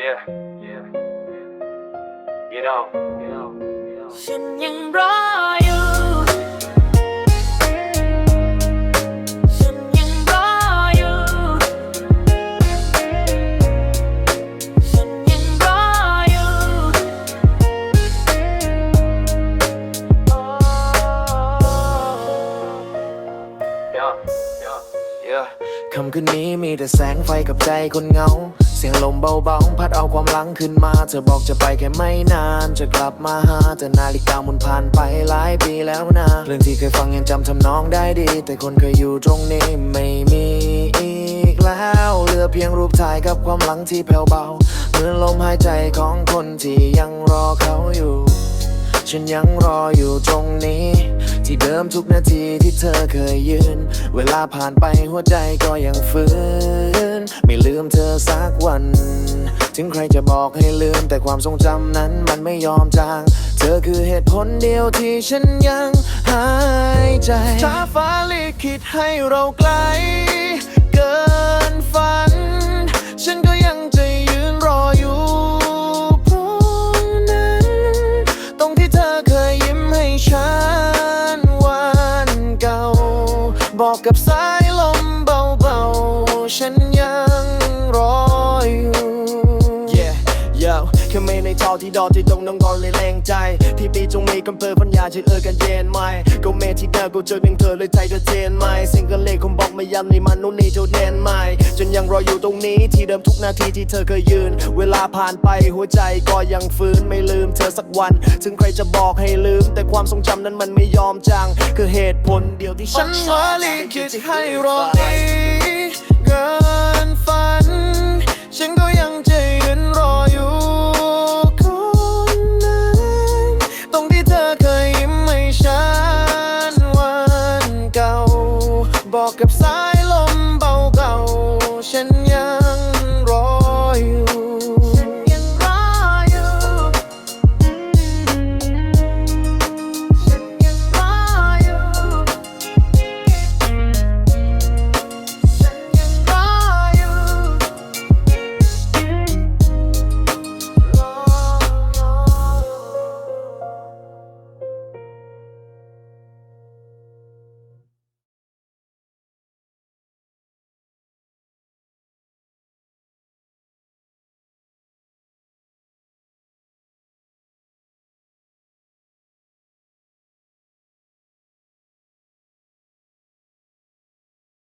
Yeah, yeah. You know, you know, you know. ฉันยังรออยู่ ฉันยังรออยู่ ฉันยังรออยู่ Yeah, yeah, yeah. คำคืนนี้มีแต่แสงไฟกับใจคนเงา เสียงลมเบาๆ พัดเอาความหลังขึ้นมา เธอบอกจะไปแค่ไม่นาน จะกลับมาหาแต่นาฬิกาหมุนผ่านไปหลายปีแล้วนะเพลงที่เคยฟังยังจำทำนองได้ดี แต่คนเคยอยู่ตรงนี้ไม่มีอีกแล้วเหลือเพียงรูปถ่ายกับความหลังที่แผ่วเบาเหมือนลมหายใจของคนที่ยังรอเขาอยู่ ฉันยังรออยู่ตรงนี้ ที่เดิมทุกนาทีที่เธอเคยยืน เวลาผ่านไปหัวใจก็ยังฟื้น ไม่ลืมเธอสักวัน ถึงใครจะบอกให้ลืมแต่ความทรงจำนั้นมันไม่ยอมจาง เธอคือเหตุผลเดียวที่ฉันยังหายใจถ้าฟ้าลิขิตให้เราไกล เกินฝัน กับสายลมเบาๆ ฉันยังรออยู่ Yeah yo แค่ไม่ในทอที่ดอที่ตรงน้องกอนเลยแรงใจ ที่ปีจงมีกำเพอปัญญาจะเออกันเย็นไหมก็เมที่เดิมกูเจอหนึ่งเธอเลยใจเธอเจนไหมซิงกันเล็กคงบอกไม่ย้ำในมันนู่นนี่เจ้าเดนไหม จนยังรออยู่ตรงนี้ที่เดิมทุกนาทีที่เธอเคยยืน เวลาผ่านไปหัวใจก็ยังฟื้นไม่ลืมเธอสักวัน ถึงใครจะบอกให้ลืม แต่ความทรงจำนั้นมันไม่ยอมจางคือเหตุผลเดียวที่ฉันว่าลิขิตให้รอนี้เกินฝัน ฉันก็ยังจะยืนรออยู่คนนั้นตรงที่เธอเคยยิ้มให้ฉันวันเก่า บอกกับสาย emotion yeah.